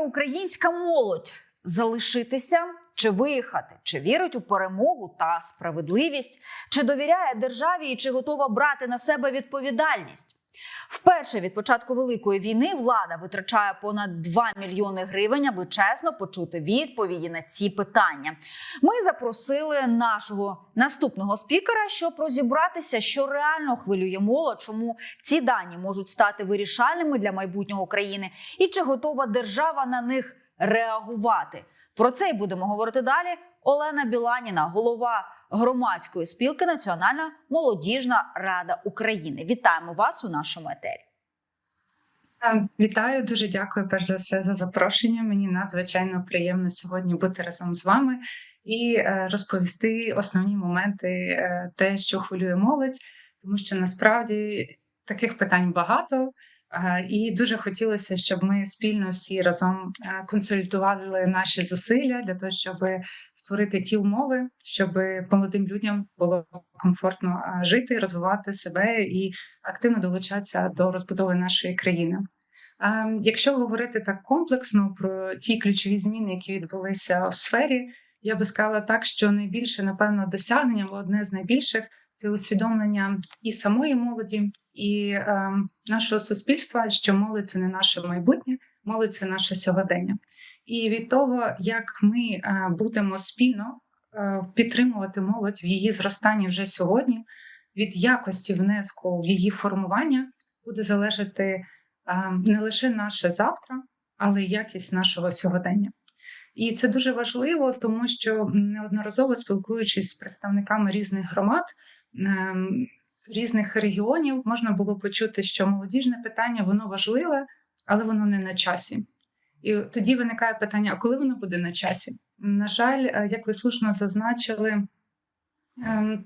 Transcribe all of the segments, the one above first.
українська молодь залишитися чи виїхати? Чи вірить у перемогу та справедливість? Чи довіряє державі і чи готова брати на себе відповідальність? Вперше від початку великої війни влада витрачає понад 2 мільйони гривень, аби чесно почути відповіді на ці питання. Ми запросили нашого наступного спікера, щоб розібратися, що реально хвилює молодь, чому ці дані можуть стати вирішальними для майбутнього країни, і чи готова держава на них реагувати. Про це й будемо говорити далі. Олена Біланіна, голова громадської спілки Національна молодіжна рада України. Вітаємо вас у нашому етері. Вітаю, дуже дякую перш за все за запрошення. Мені надзвичайно приємно сьогодні бути разом з вами і е, розповісти основні моменти, е, те, що хвилює молодь, тому що насправді таких питань багато. Е, І дуже хотілося, щоб ми спільно всі разом е, консолідували наші зусилля для того, щоб створити ті умови, щоб молодим людям було комфортно е, жити, розвивати себе і активно долучатися до розбудови нашої країни. Якщо говорити так комплексно про ті ключові зміни, які відбулися в сфері, я би сказала так, що найбільше, напевно, досягнення, одне з найбільших це усвідомлення і самої молоді, і е, нашого суспільства, що молодь це не наше майбутнє, молодь це наше сьогодення. І від того, як ми е, будемо спільно е, підтримувати молодь в її зростанні вже сьогодні, від якості внеску в її формування буде залежати е, не лише наше завтра, але й якість нашого сьогодення. І це дуже важливо, тому що неодноразово спілкуючись з представниками різних громад, ем, різних регіонів, можна було почути, що молодіжне питання воно важливе, але воно не на часі. І тоді виникає питання: а коли воно буде на часі? На жаль, е, як ви слушно зазначили, ем,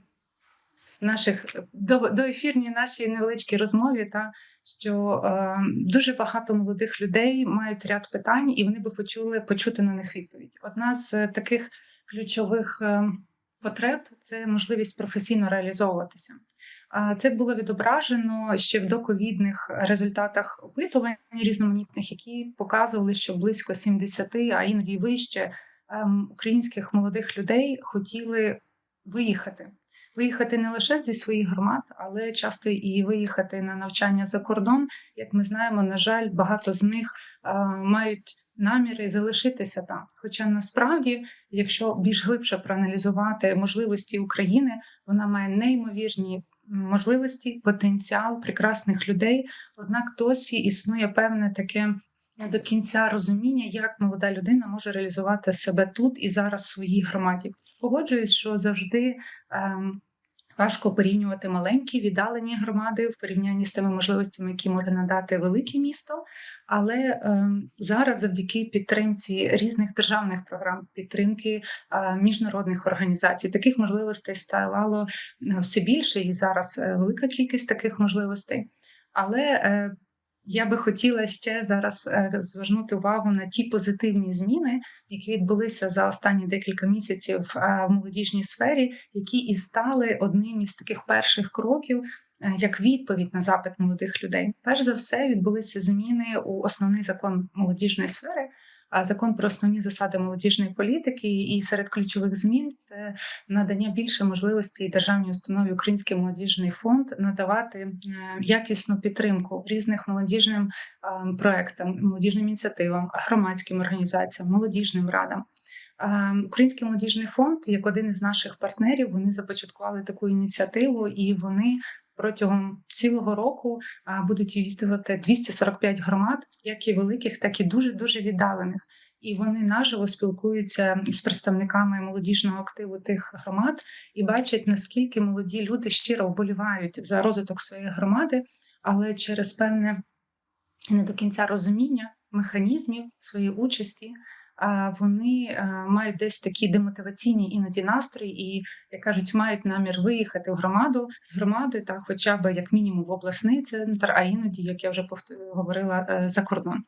наших до, доефірній нашій невеличкій розмові, та що е, дуже багато молодих людей мають ряд питань, і вони би хотіли почути на них відповідь. Одна з таких ключових е, потреб це можливість професійно реалізовуватися. Це було відображено ще в доковідних результатах опитувань різноманітних, які показували, що близько 70, а іноді вище ем, українських молодих людей хотіли виїхати. Виїхати не лише зі своїх громад, але часто і виїхати на навчання за кордон. Як ми знаємо, на жаль, багато з них е, мають наміри залишитися там. Хоча насправді, якщо більш глибше проаналізувати можливості України, вона має неймовірні можливості, потенціал прекрасних людей. Однак досі існує певне таке до кінця розуміння, як молода людина може реалізувати себе тут і зараз в своїй громаді. Погоджуюсь, що завжди. Ем, Важко порівнювати маленькі віддалені громади в порівнянні з тими можливостями, які може надати велике місто. Але е, зараз, завдяки підтримці різних державних програм, підтримки е, міжнародних організацій, таких можливостей ставало е, все більше, і зараз е, велика кількість таких можливостей. Але е, я би хотіла ще зараз е, звернути увагу на ті позитивні зміни, які відбулися за останні декілька місяців е, в молодіжній сфері, які і стали одним із таких перших кроків е, як відповідь на запит молодих людей. Перш за все відбулися зміни у основний закон молодіжної сфери. Закон про основні засади молодіжної політики, і серед ключових змін це надання більше можливостей державній установі Український молодіжний фонд надавати е, якісну підтримку різних молодіжним е, проектам, молодіжним ініціативам, громадським організаціям, молодіжним радам. Е, Український молодіжний фонд, як один із наших партнерів, вони започаткували таку ініціативу, і вони протягом цілого року будуть відвідувати 245 громад, як і великих, так і дуже дуже віддалених. І вони наживо спілкуються з представниками молодіжного активу тих громад і бачать, наскільки молоді люди щиро вболівають за розвиток своєї громади, але через певне не до кінця розуміння механізмів своєї участі. Вони е, мають десь такі демотиваційні іноді настрої, і як кажуть, мають намір виїхати в громаду з громади, та хоча б як мінімум в обласний центр, а іноді, як я вже говорила, е, за кордон.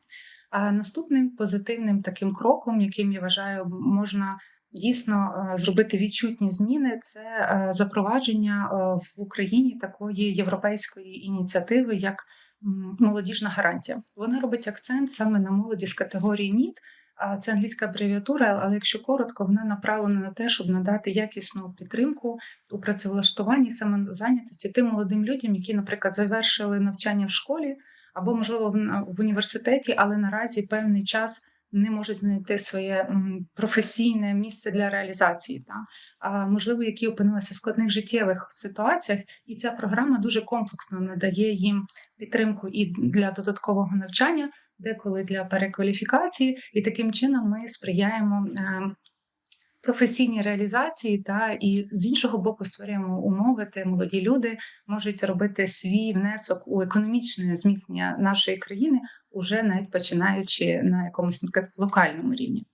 А наступним позитивним таким кроком, яким я вважаю, можна дійсно е, зробити відчутні зміни, це запровадження в Україні такої європейської ініціативи, як молодіжна гарантія. Вона робить акцент саме на молоді з категорії НІД. Це англійська абревіатура, але якщо коротко, вона направлена на те, щоб надати якісну підтримку у працевлаштуванні самозайнятості тим молодим людям, які, наприклад, завершили навчання в школі або, можливо, в університеті, але наразі певний час не можуть знайти своє професійне місце для реалізації, та. А можливо, які опинилися в складних життєвих ситуаціях, і ця програма дуже комплексно надає їм підтримку і для додаткового навчання, деколи для перекваліфікації, і таким чином ми сприяємо. е, Професійній реалізації та і з іншого боку створюємо умови, де молоді люди можуть робити свій внесок у економічне зміцнення нашої країни, уже навіть починаючи на якомусь локальному рівні.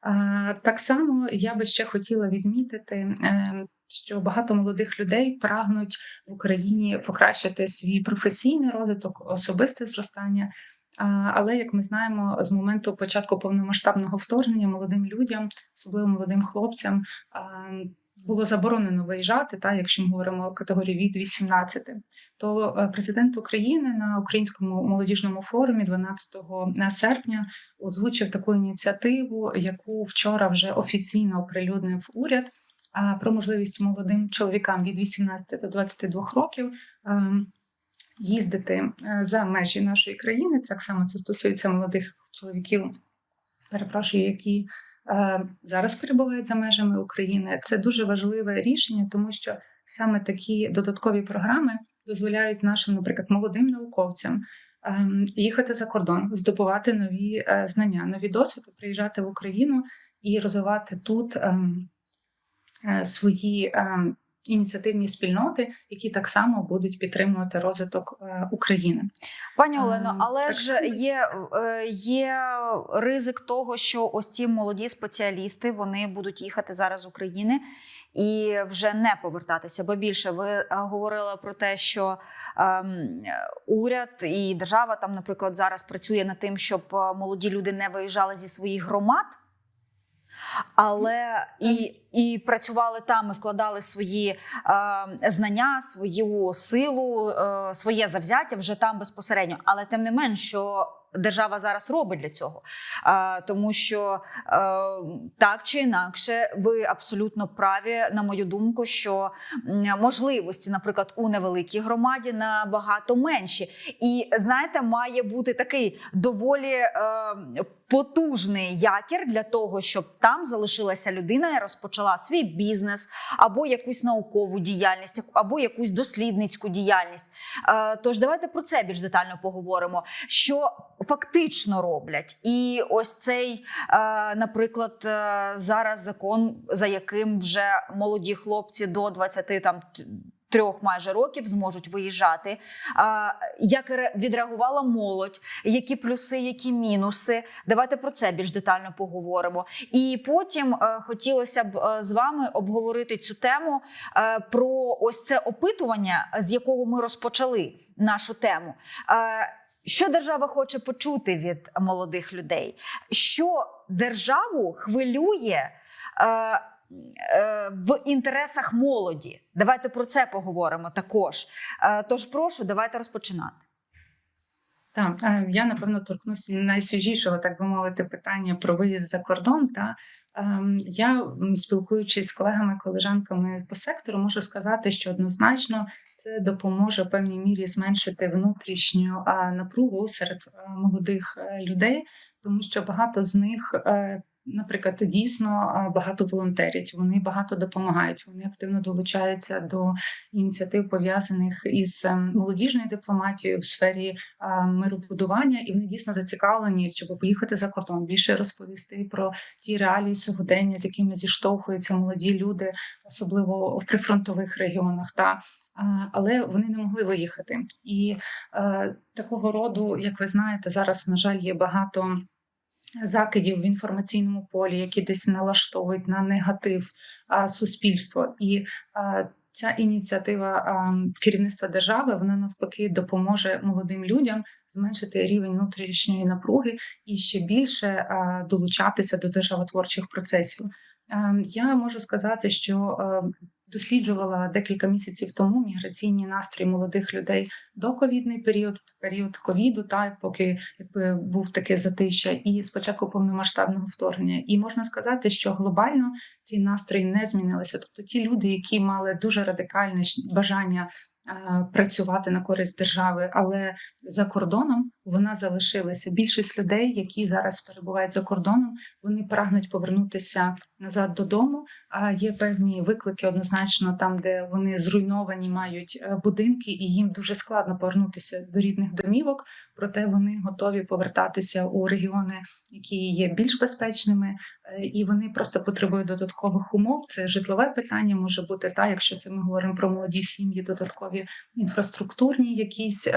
А, Так само я би ще хотіла відмітити, е, що багато молодих людей прагнуть в Україні покращити свій професійний розвиток, особисте зростання. Але як ми знаємо, з моменту початку повномасштабного вторгнення молодим людям, особливо молодим хлопцям, було заборонено виїжджати, та якщо ми говоримо категорії від 18, то е, президент України на українському молодіжному форумі 12 серпня озвучив таку ініціативу, яку вчора вже офіційно оприлюднив уряд про можливість молодим чоловікам від 18 до 22 років. Їздити е, за межі нашої країни, так само це стосується молодих чоловіків, перепрошую, які е, зараз перебувають за межами України. Це дуже важливе рішення, тому що саме такі додаткові програми дозволяють нашим, наприклад, молодим науковцям ем, їхати за кордон, здобувати нові е, знання, нові досвіди, приїжджати в Україну і розвивати тут ем, свої ем, ініціативні спільноти, які так само будуть підтримувати розвиток е, України. Пані Олено, але так ж що- є, е, є ризик того, що ось ці молоді спеціалісти вони будуть їхати зараз з України і вже не повертатися. Бо більше ви е, говорили про те, що ем, уряд і держава там, наприклад, зараз працює над тим, щоб е, молоді люди не виїжджали зі своїх громад. Але і, і працювали там, і вкладали свої е, знання, свою силу, е, своє завзяття вже там безпосередньо. Але тим не менш, що держава зараз робить для цього, е, тому що е, так чи інакше, ви абсолютно праві, на мою думку, що можливості, наприклад, у невеликій громаді набагато менші. І знаєте, має бути такий доволі е, потужний якір для того, щоб там залишилася людина і розпочала свій бізнес або якусь наукову діяльність, або якусь дослідницьку діяльність. Е, Тож давайте про це більш детально поговоримо. Що фактично роблять, і ось цей, е, наприклад, е, зараз закон, за яким вже молоді хлопці до 20 там. Трьох майже років зможуть виїжджати. Як ре- відреагувала молодь, які плюси, які мінуси. Давайте про це більш детально поговоримо. І потім е, хотілося б з вами обговорити цю тему про ось це опитування, з якого ми розпочали нашу тему. Що держава хоче почути від молодих людей? Що державу хвилює? Е, е, В інтересах молоді, давайте про це поговоримо також. Е, Тож прошу, давайте розпочинати. Так, е, я напевно торкнуся найсвіжішого, так би мовити, питання про виїзд за кордон. Та я, спілкуючись з колегами, колежанками по сектору, можу сказати, що однозначно це допоможе в певній мірі зменшити внутрішню напругу серед е, молодих е, людей, тому що багато з них. Наприклад, дійсно багато волонтерять, вони багато допомагають, вони активно долучаються до ініціатив пов'язаних із ем, молодіжною дипломатією в сфері миробудування, і вони дійсно зацікавлені, щоб поїхати за кордон, більше розповісти про ті реалії сьогодення, з якими зіштовхуються молоді люди, особливо в прифронтових регіонах. Та але вони не могли виїхати. І е, такого роду, як ви знаєте, зараз на жаль є багато. Закидів в інформаційному полі, які десь налаштовують на негатив суспільство, і ця ініціатива керівництва держави вона навпаки допоможе молодим людям зменшити рівень внутрішньої напруги і ще більше долучатися до державотворчих процесів. А, я можу сказати, що а, досліджувала декілька місяців тому міграційні настрої молодих людей до ковідний період, період ковіду, та поки якби був таке затища, і спочатку повномасштабного вторгнення. І можна сказати, що глобально ці настрої не змінилися. Тобто ті люди, які мали дуже радикальне бажання працювати на користь держави, але за кордоном вона залишилася. Більшість людей, які зараз перебувають за кордоном, вони прагнуть повернутися назад додому. А є певні виклики однозначно там, де вони зруйновані, мають е, будинки, і їм дуже складно повернутися до рідних домівок. Проте вони готові повертатися у регіони, які є більш безпечними, е, і вони просто потребують додаткових умов. Це житлове питання може бути та, якщо це ми говоримо про молоді сім'ї, додаткові інфраструктурні якісь.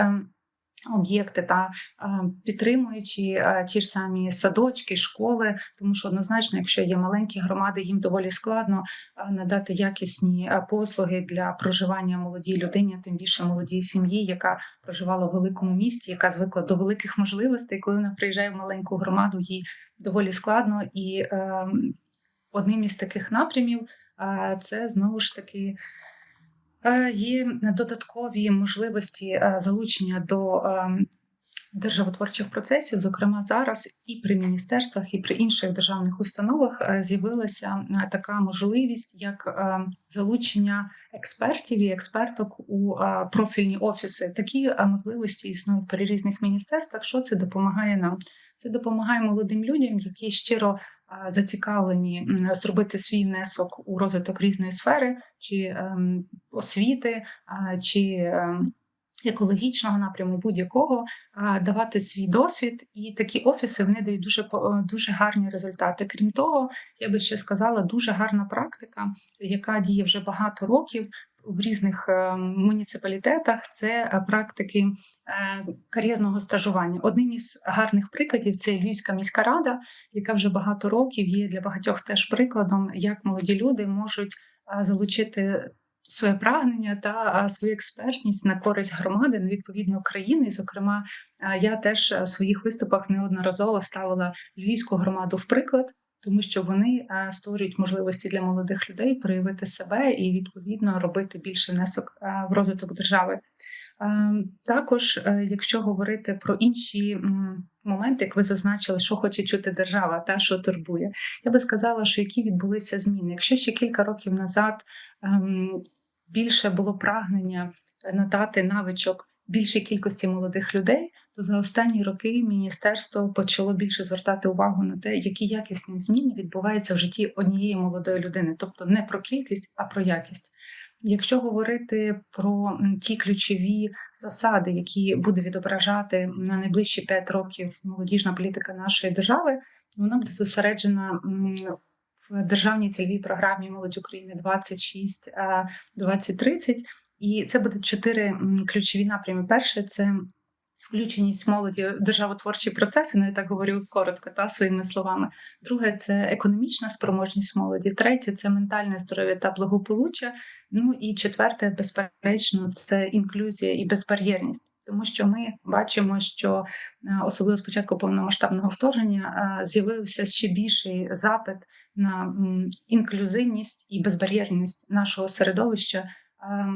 Об'єкти та е, підтримуючи е, ті ж самі садочки, школи, тому що однозначно, якщо є маленькі громади, їм доволі складно е, надати якісні послуги для проживання молодій людині, тим більше молодій сім'ї, яка проживала в великому місті, яка звикла до великих можливостей. Коли вона приїжджає в маленьку громаду, їй доволі складно. І е, одним із таких напрямів це знову ж таки. Є додаткові можливості залучення до державотворчих процесів. Зокрема, зараз і при міністерствах, і при інших державних установах з'явилася така можливість, як залучення експертів і експерток у профільні офіси. Такі можливості існують при різних міністерствах. Що це допомагає нам? Це допомагає молодим людям, які щиро зацікавлені зробити свій внесок у розвиток різної сфери, чи ем, освіти, а, чи ем, екологічного напряму, будь-якого, а, давати свій досвід, і такі офіси вони дають дуже дуже гарні результати. Крім того, я би ще сказала, дуже гарна практика, яка діє вже багато років. В різних е, муніципалітетах це е, практики е, кар'єрного стажування. Одним із гарних прикладів це Львівська міська рада, яка вже багато років є для багатьох теж прикладом, як молоді люди можуть залучити своє прагнення та свою експертність на користь громади, ну, відповідно країни. Зокрема, я теж в своїх виступах неодноразово ставила львівську громаду в приклад. Тому що вони створюють можливості для молодих людей проявити себе і відповідно робити більше внесок в розвиток держави. Також, е, якщо говорити про інші моменти, як ви зазначили, що хоче чути держава, та що турбує, я би сказала, що які відбулися зміни. Якщо ще кілька років назад ем, більше було прагнення надати навичок більшій кількості молодих людей, то за останні роки міністерство почало більше звертати увагу на те, які якісні зміни відбуваються в житті однієї молодої людини, тобто не про кількість, а про якість. Якщо говорити про ті ключові засади, які буде відображати на найближчі 5 років молодіжна політика нашої держави, вона буде зосереджена в державній цільовій програмі Молодь України 26 а, 2030. І це будуть чотири ключові напрями. Перше це включеність молоді в державотворчі процеси. Ну я так говорю коротко та своїми словами. Друге це економічна спроможність молоді. Третє це ментальне здоров'я та благополуччя. Ну і четверте, безперечно, це інклюзія і безбар'єрність. Тому що ми бачимо, що е, особливо з початку повномасштабного вторгнення е, з'явився ще більший запит на інклюзивність і безбар'єрність нашого середовища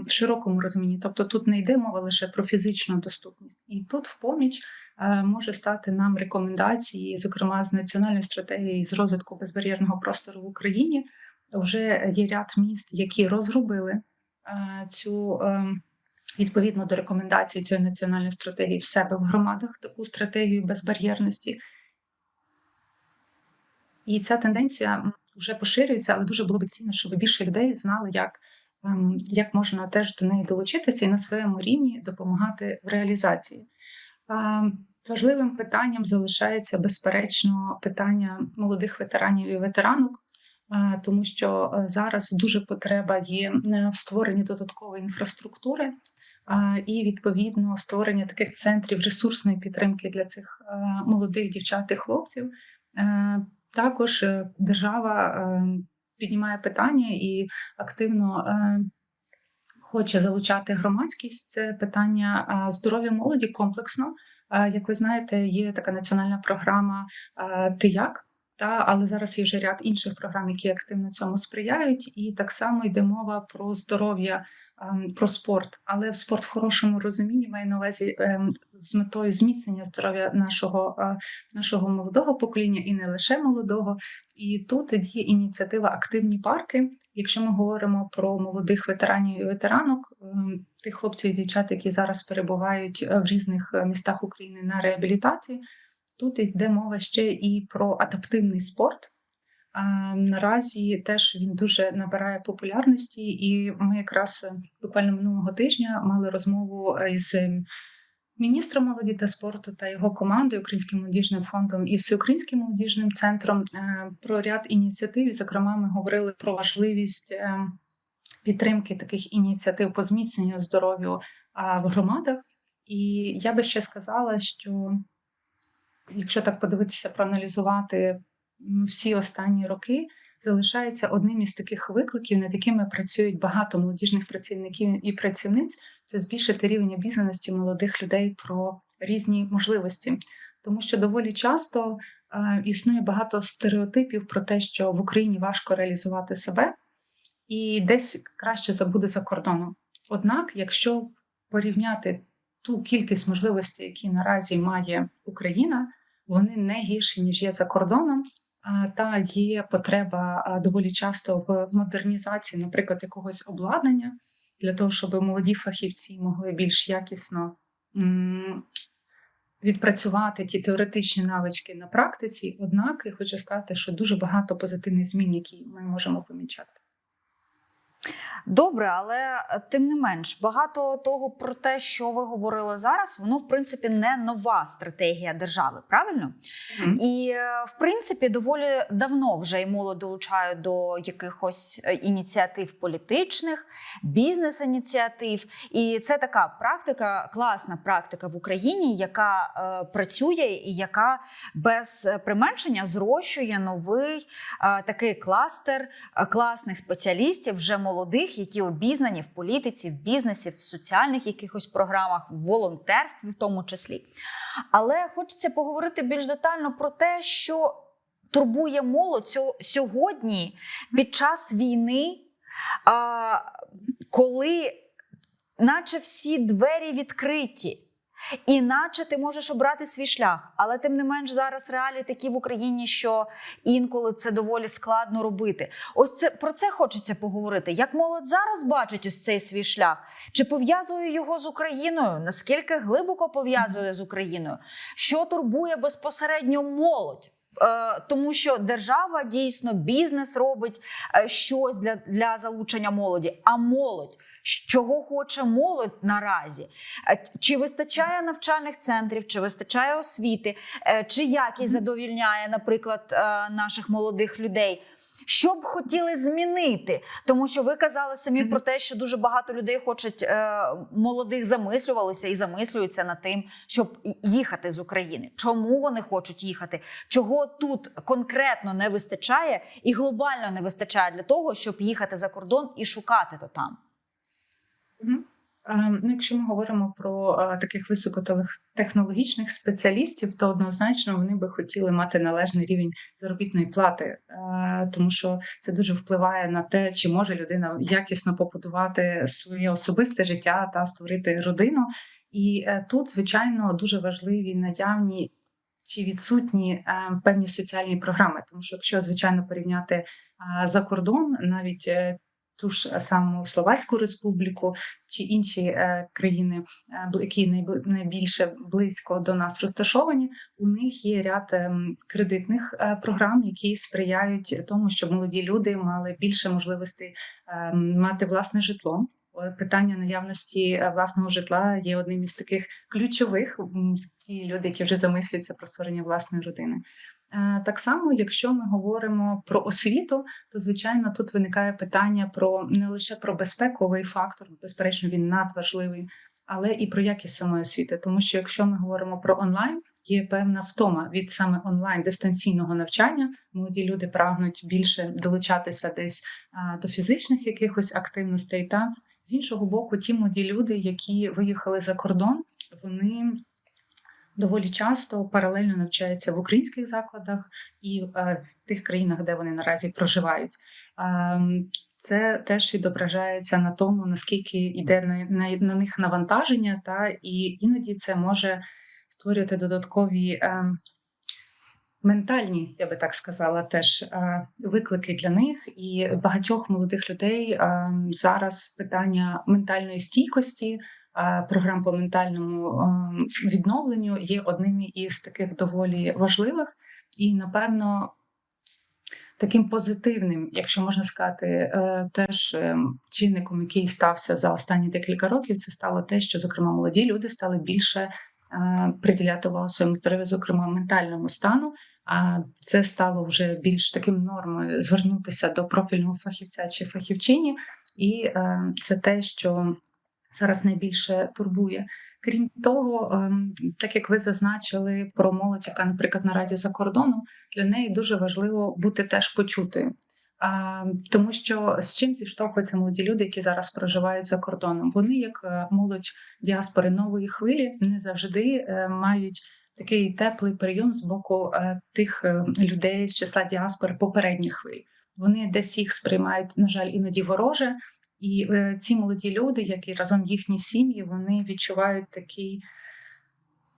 в широкому розумінні. Тобто тут не йде мова лише про фізичну доступність, і тут в поміч е, може стати нам рекомендації, зокрема з національної стратегії з розвитку безбар'єрного простору в Україні. Вже є ряд міст, які розробили е, цю. е, Відповідно до рекомендацій цієї національної стратегії в себе в громадах таку стратегію безбар'єрності. І ця тенденція вже поширюється, але дуже було б цінно, щоб більше людей знали, як, як можна теж до неї долучитися і на своєму рівні допомагати в реалізації. Важливим питанням залишається безперечно питання молодих ветеранів і ветеранок, тому що е, зараз дуже потреба є е, в створенні додаткової інфраструктури і відповідно створення таких центрів ресурсної підтримки для цих е, молодих дівчат і хлопців. Е, Також е, держава е, піднімає питання і активно е, хоче залучати громадськість. Це питання е, здоров'я молоді комплексно. Е, Як ви знаєте, є така національна програма «Ти як?», Та але зараз є вже ряд інших програм, які активно цьому сприяють, і так само йде мова про здоров'я, про спорт, але в спорт в хорошому розумінні має на увазі ем, з метою зміцнення здоров'я нашого, е, нашого молодого покоління і не лише молодого. І тут діє ініціатива Активні парки. Якщо ми говоримо про молодих ветеранів і ветеранок, ем, тих хлопців і дівчат, які зараз перебувають е, в різних е, містах України на реабілітації. Тут йде мова ще і про адаптивний спорт. Наразі теж він дуже набирає популярності, і ми якраз е, буквально минулого тижня мали розмову із міністром молоді та спорту та його командою, Українським молодіжним фондом і Всеукраїнським молодіжним центром е, про ряд ініціатив. Зокрема, ми говорили про важливість е, підтримки таких ініціатив по зміцненню здоров'я а, в громадах. І я би ще сказала, що якщо так подивитися, проаналізувати всі останні роки, залишається одним із таких викликів, над якими працюють багато молодіжних працівників і працівниць, це збільшити рівень обізнаності молодих людей про різні можливості. Тому що доволі часто е, існує багато стереотипів про те, що в Україні важко реалізувати себе, і десь краще забуде за кордоном. Однак, якщо порівняти ту кількість можливостей, які наразі має Україна, вони не гірші ніж є за кордоном. Та є потреба доволі часто в модернізації, наприклад, якогось обладнання для того, щоб молоді фахівці могли більш якісно відпрацювати ті теоретичні навички на практиці. Однак я хочу сказати, що дуже багато позитивних змін, які ми можемо помічати. Добре, але е, тим не менш, багато того про те, що ви говорили зараз, воно в принципі не нова стратегія держави, правильно? Мгм. І е, в принципі доволі давно вже і молодь долучають до якихось е, ініціатив політичних, бізнес-ініціатив. І це така практика, класна практика в Україні, яка е, працює і яка без применшення зрощує новий е, такий кластер класних спеціалістів, вже молодих, які обізнані в політиці, в бізнесі, в соціальних якихось програмах, в волонтерстві, в тому числі. Але хочеться поговорити більш детально про те, що турбує молодь сьогодні під час війни, коли наче всі двері відкриті. І наче ти можеш обрати свій шлях, але тим не менш зараз реалії такі в Україні, що інколи це доволі складно робити. Ось це про це хочеться поговорити. Як молодь зараз бачить ось цей свій шлях? Чи пов'язує його з Україною? Наскільки глибоко пов'язує з Україною? Що турбує безпосередньо молодь? Е, Тому що держава дійсно бізнес робить е, щось для, для залучення молоді, а молодь. Чого хоче молодь наразі? Е, Чи вистачає навчальних центрів, чи вистачає освіти, Е, чи якість задовільняє, наприклад, е, наших молодих людей? Що б хотіли змінити? Тому що ви казали самі про те, що дуже багато людей хочуть е, молодих замислювалися і замислюються над тим, щоб їхати з України. Чому вони хочуть їхати? Чого тут конкретно не вистачає і глобально не вистачає для того, щоб їхати за кордон і шукати то там? Ну, якщо ми говоримо про таких високотехнологічних спеціалістів, то однозначно вони би хотіли мати належний рівень заробітної плати, тому що це дуже впливає на те, чи може людина якісно побудувати своє особисте життя та створити родину. І е, тут, звичайно, дуже важливі наявні чи відсутні е, певні соціальні програми, тому що якщо звичайно порівняти за кордон, навіть е, ту ж саму Словацьку республіку чи інші е, країни, е, які найбільше близько до нас розташовані, у них є ряд ем, кредитних е, програм, які сприяють тому, щоб молоді люди мали більше можливостей ем, мати власне житло. Питання наявності е, власного житла є одним із таких ключових. Ті люди, які вже замислюються про створення власної родини. Е, Так само, якщо ми говоримо про освіту, то звичайно тут виникає питання про не лише про безпековий фактор, безперечно, він надважливий, але і про якість самої освіти. Тому що якщо ми говоримо про онлайн, є певна втома від саме онлайн дистанційного навчання. Молоді люди прагнуть більше долучатися десь до фізичних якихось активностей. Та з іншого боку, ті молоді люди, які виїхали за кордон, вони доволі часто паралельно навчаються в українських закладах і е, в тих країнах, де вони наразі проживають. Ем, Це теж відображається на тому, наскільки йде на, на, на них навантаження, та і іноді це може створювати додаткові ем, ментальні, я би так сказала, теж е, виклики для них. І багатьох молодих людей е, зараз питання ментальної стійкості, програм по ментальному відновленню є одним із таких доволі важливих і, напевно, таким позитивним, якщо можна сказати, е, теж е, чинником, який стався за останні декілька років, це стало те, що, зокрема, молоді люди стали більше е, приділяти увагу своєму здоров'ю, зокрема ментальному стану. А це стало вже більш таким нормою звернутися до профільного фахівця чи фахівчині, і це те, що зараз найбільше турбує. Крім того, ем, так як ви зазначили про молодь, яка, наприклад, наразі за кордоном, для неї дуже важливо бути теж почутою. Тому що з чим зіштовхуються молоді люди, які зараз проживають за кордоном? Вони, як е, молодь діаспори нової хвилі, не завжди е, мають такий теплий прийом з боку е, тих людей з числа діаспори попередніх хвиль. Вони десь їх сприймають, на жаль, іноді вороже. І е, ці молоді люди, як і разом їхні сім'ї, вони відчувають такий,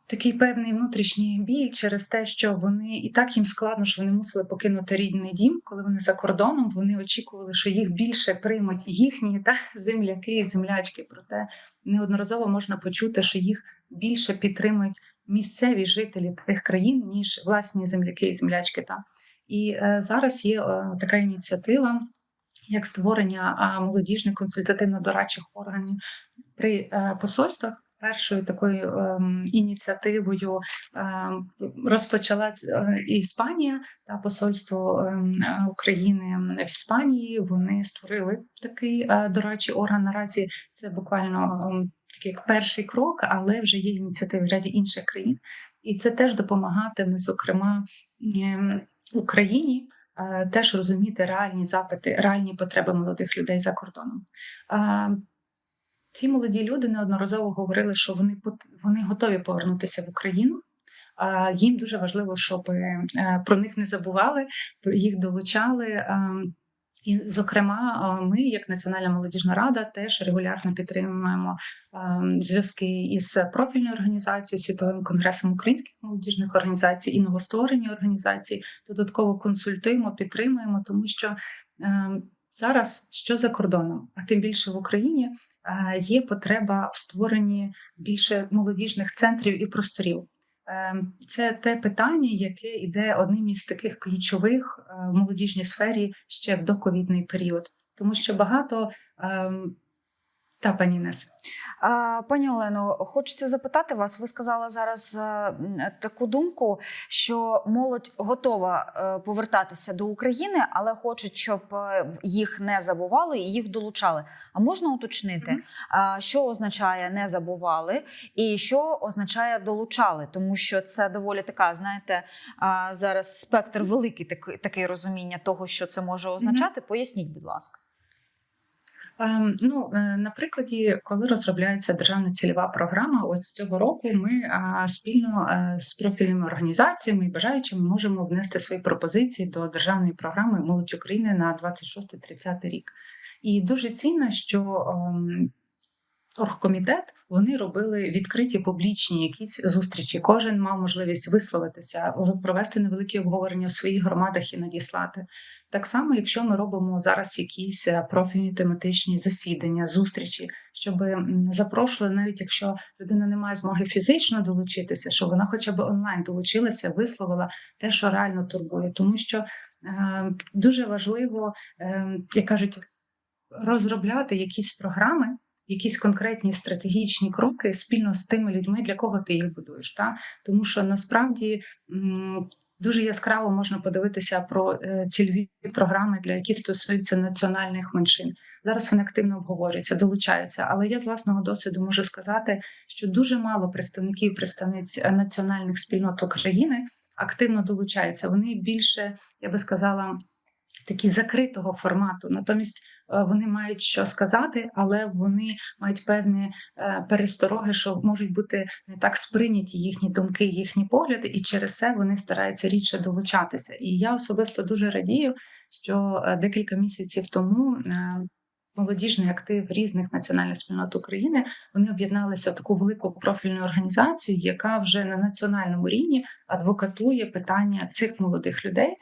такий певний внутрішній біль через те, що вони і так їм складно, що вони мусили покинути рідний дім, коли вони за кордоном. Вони очікували, що їх більше приймуть їхні та земляки і землячки. Проте неодноразово можна почути, що їх більше підтримують місцеві жителі тих країн, ніж власні земляки і землячки. Та і е, зараз є е, така ініціатива як створення молодіжних консультативно-дорадчих органів при е, посольствах. Першою такою ем, ініціативою ем, розпочала е, Іспанія та посольство ем, е, України в Іспанії. Вони створили такий е, дорадчий орган. Наразі це буквально ем, такий як перший крок, але вже є ініціативи в ряді інших країн, і це теж допомагатиме, зокрема ем, Україні е, теж розуміти реальні запити, реальні потреби молодих людей за кордоном. Ці молоді люди неодноразово говорили, що вони вони готові повернутися в Україну. Їм дуже важливо, щоб е, про них не забували, їх долучали. І, зокрема, е, ми, як Національна молодіжна рада, теж регулярно підтримуємо е, зв'язки із профільною організацією, світовим конгресом українських молодіжних організацій і новостворені організації. Додатково консультуємо, підтримуємо, тому що е, зараз що за кордоном, а тим більше в Україні є потреба в створенні більше молодіжних центрів і просторів. Е, Це те питання, яке йде одним із таких ключових е, в молодіжній сфері ще в доковідний період, тому що багато ем, та пані Нес. Пані Олено, хочеться запитати вас. Ви сказали зараз е, таку думку, що молодь готова е, повертатися до України, але хочуть, щоб е, їх не забували і їх долучали. А можна уточнити, що означає не забували і що означає долучали? Тому що це доволі така, знаєте, зараз спектр великий такий, такий розуміння того, що це може означати. Поясніть, будь ласка. Ем, Ну, е, на коли розробляється державна цільова програма, ось цього року ми спільно е, з профільними організаціями і бажаючими можемо внести свої пропозиції до державної програми Молодь України на 26-30 рік. І дуже цінно, що ем, оргкомітет вони робили відкриті публічні якісь зустрічі. Кожен мав можливість висловитися, провести невеликі обговорення в своїх громадах і надіслати. Так само, якщо ми робимо зараз якісь е, профільні тематичні засідання, зустрічі, щоб запрошували, навіть якщо людина не має змоги фізично долучитися, щоб вона хоча б онлайн долучилася, висловила те, що реально турбує, тому що е, дуже важливо, е, як кажуть, розробляти якісь програми. Якісь конкретні стратегічні кроки спільно з тими людьми, для кого ти їх будуєш. Та? Тому що насправді дуже яскраво можна подивитися про е, цільові програми, для які стосуються національних меншин. Зараз вони активно обговорюються, долучаються. Але я з власного досвіду можу сказати, що дуже мало представників представниць е, національних спільнот України активно долучаються. Вони більше, я би сказала. Такі закритого формату. Натомість е, вони мають що сказати, але вони мають певні е, перестороги, що можуть бути не так сприйняті їхні думки, їхні погляди, і через це вони стараються рідше долучатися. І я особисто дуже радію, що е, декілька місяців тому. Молодіжний актив різних національних спільнот України вони об'єдналися в таку велику профільну організацію, яка вже на національному рівні адвокатує питання цих молодих людей,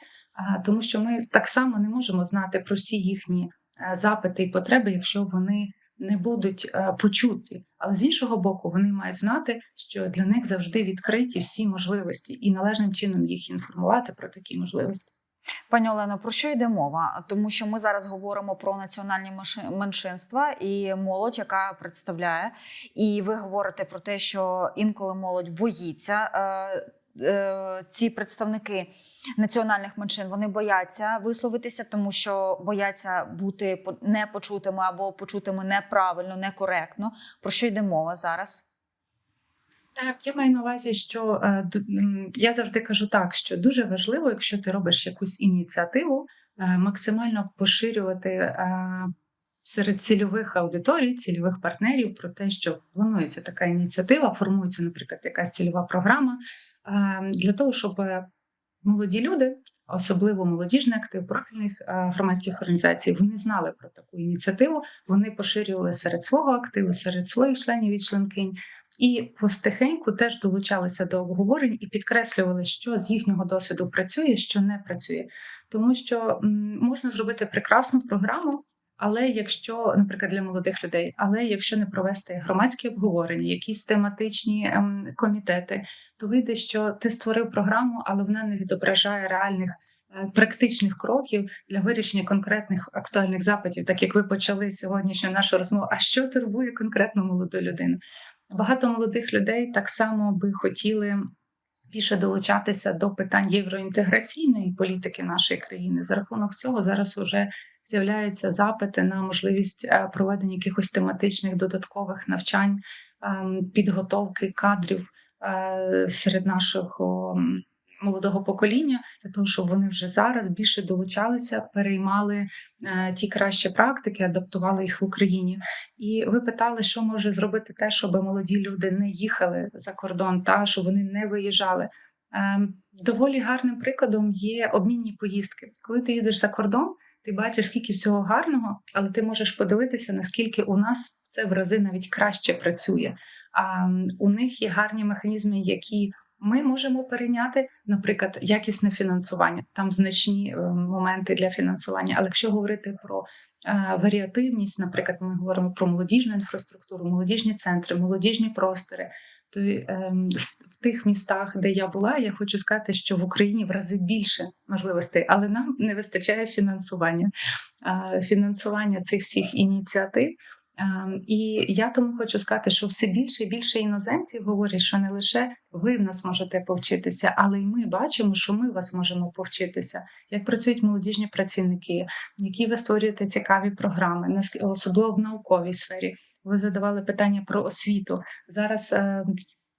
тому що ми так само не можемо знати про всі їхні е, запити і потреби, якщо вони не будуть е, почуті. Але з іншого боку, вони мають знати, що для них завжди відкриті всі можливості, і належним чином їх інформувати про такі можливості. Пані Олено, про що йде мова? Тому що ми зараз говоримо про національні менши- меншинства і молодь, яка представляє, і ви говорите про те, що інколи молодь боїться. Е- Ці представники національних меншин вони бояться висловитися, тому що бояться бути непочутими або почутими неправильно, некоректно. Про що йде мова зараз? Так, я маю на увазі, що е, я завжди кажу так, що дуже важливо, якщо ти робиш якусь ініціативу, е, максимально поширювати серед цільових аудиторій, цільових партнерів про те, що планується така ініціатива, формується, наприклад, якась цільова програма для того, щоб молоді люди, особливо молодіжний актив профільних е, громадських організацій, вони знали про таку ініціативу, вони поширювали серед свого активу, серед своїх членів і членкинь. І постихеньку теж долучалися до обговорень і підкреслювали, що з їхнього досвіду працює, що не працює. Тому що можна зробити прекрасну програму, але якщо, наприклад, для молодих людей, але якщо не провести громадські обговорення, якісь тематичні ем, комітети, то вийде, що ти створив програму, але вона не відображає реальних. е, Практичних кроків для вирішення конкретних актуальних запитів, так як ви почали сьогоднішню нашу розмову. А що турбує конкретно молоду людину? Багато молодих людей так само би хотіли більше долучатися до питань євроінтеграційної політики нашої країни. За рахунок цього зараз вже з'являються запити на можливість е, проведення якихось тематичних додаткових навчань, ем, підготовки кадрів е, серед нашого молодого покоління для того, щоб вони вже зараз більше долучалися, переймали е, ті кращі практики, адаптували їх в Україні. І ви питали, що може зробити те, щоб молоді люди не їхали за кордон, та щоб вони не виїжджали. Ем, Доволі гарним прикладом є обмінні поїздки. Коли ти їдеш за кордон, ти бачиш скільки всього гарного, але ти можеш подивитися, наскільки у нас це в рази навіть краще працює. А у них є гарні механізми, які ми можемо перейняти, наприклад, якісне фінансування. Там значні е, моменти для фінансування. Але якщо говорити про е, варіативність, наприклад, ми говоримо про молодіжну інфраструктуру, молодіжні центри, молодіжні простори. То ем, в тих містах, де я була, я хочу сказати, що в Україні в рази більше можливостей, але нам не вистачає фінансування, фінансування цих всіх ініціатив. І я тому хочу сказати, що все більше і більше іноземців говорять, що не лише ви в нас можете повчитися, але й ми бачимо, що ми вас можемо повчитися, як працюють молодіжні працівники, які ви створюєте цікаві програми, особливо в науковій сфері. Ви задавали питання про освіту. Зараз е,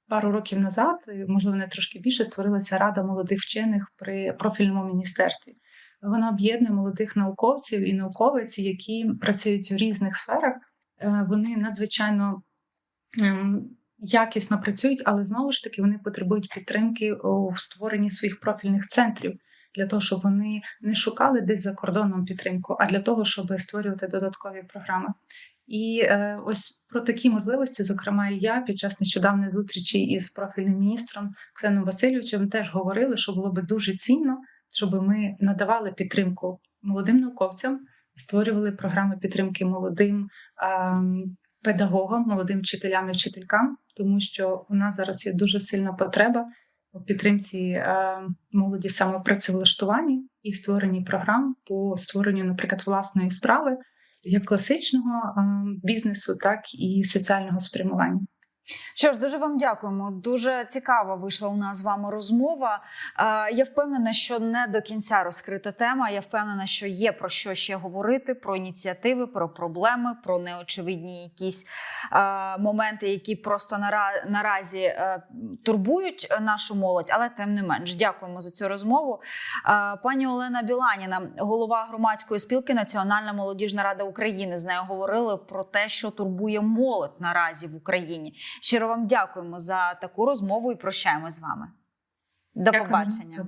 пару років назад, можливо, не трошки більше, створилася рада молодих вчених при профільному міністерстві. Вона об'єднує молодих науковців і науковиць, які працюють в різних сферах. Е, Вони надзвичайно ем, якісно працюють, але знову ж таки вони потребують підтримки у створенні своїх профільних центрів для того, щоб вони не шукали десь за кордоном підтримку, а для того, щоб створювати додаткові програми. І е, ось про такі можливості, зокрема, і я під час нещодавної зустрічі із профільним міністром Ксеном Васильовичем теж говорили, що було би дуже цінно, щоб ми надавали підтримку молодим науковцям, створювали програми підтримки молодим ем, педагогам, молодим вчителям і вчителькам, тому що у нас зараз є дуже сильна потреба у підтримці е, молоді саме працевлаштуванні і створенні програм по створенню, наприклад, власної справи як класичного е, бізнесу, так і соціального спрямування. Що ж, дуже вам дякуємо. Дуже цікава вийшла у нас з вами розмова. Я впевнена, що не до кінця розкрита тема. Я впевнена, що є про що ще говорити: про ініціативи, про проблеми, про неочевидні якісь моменти, які просто нара- наразі е, турбують нашу молодь, але тим не менш, дякуємо за цю розмову. Пані Олена Біланіна, голова громадської спілки Національна молодіжна рада України. З нею говорили про те, що турбує молодь наразі в Україні. Щиро вам дякуємо за таку розмову і прощаємо з вами. До Дякую. побачення.